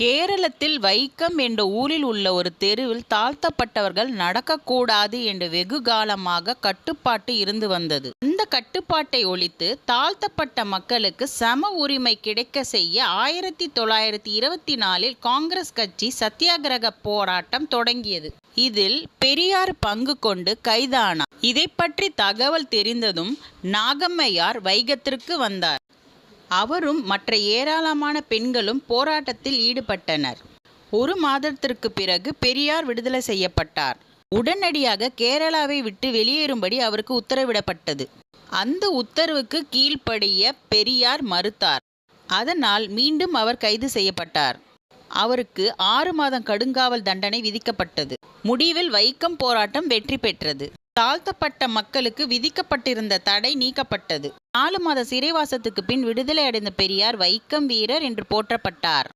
கேரளத்தில் வைக்கம் என்ற ஊரில் உள்ள ஒரு தெருவில் தாழ்த்தப்பட்டவர்கள் நடக்கக்கூடாது என்று வெகு காலமாக கட்டுப்பாட்டு இருந்து வந்தது. அந்த கட்டுப்பாட்டை ஒழித்து தாழ்த்தப்பட்ட மக்களுக்கு சம உரிமை கிடைக்க செய்ய ஆயிரத்தி தொள்ளாயிரத்தி இருபத்தி நாலில் காங்கிரஸ் கட்சி சத்தியாகிரக போராட்டம் தொடங்கியது. இதில் பெரியார் பங்கு கொண்டு கைதானார். இதை பற்றி தகவல் தெரிந்ததும் நாகம்மையார் வைகத்திற்கு வந்தார். அவரும் மற்ற ஏராளமான பெண்களும் போராட்டத்தில் ஈடுபட்டனர். ஒரு மாதத்திற்கு பிறகு பெரியார் விடுதலை செய்யப்பட்டார். உடனடியாக கேரளாவை விட்டு வெளியேறும்படி அவருக்கு உத்தரவிடப்பட்டது. அந்த உத்தரவுக்கு கீழ்ப்படிய பெரியார் மறுத்தார். அதனால் மீண்டும் அவர் கைது செய்யப்பட்டார். அவருக்கு ஆறு மாதம் கடுங்காவல் தண்டனை விதிக்கப்பட்டது. முடிவில் வைக்கம் போராட்டம் வெற்றி பெற்றது. தாழ்த்தப்பட்ட மக்களுக்கு விதிக்கப்பட்டிருந்த தடை நீக்கப்பட்டது. நாலு மாத சிறைவாசத்துக்கு பின் விடுதலை அடைந்த பெரியார் வைக்கம் வீரர் என்று போற்றப்பட்டார்.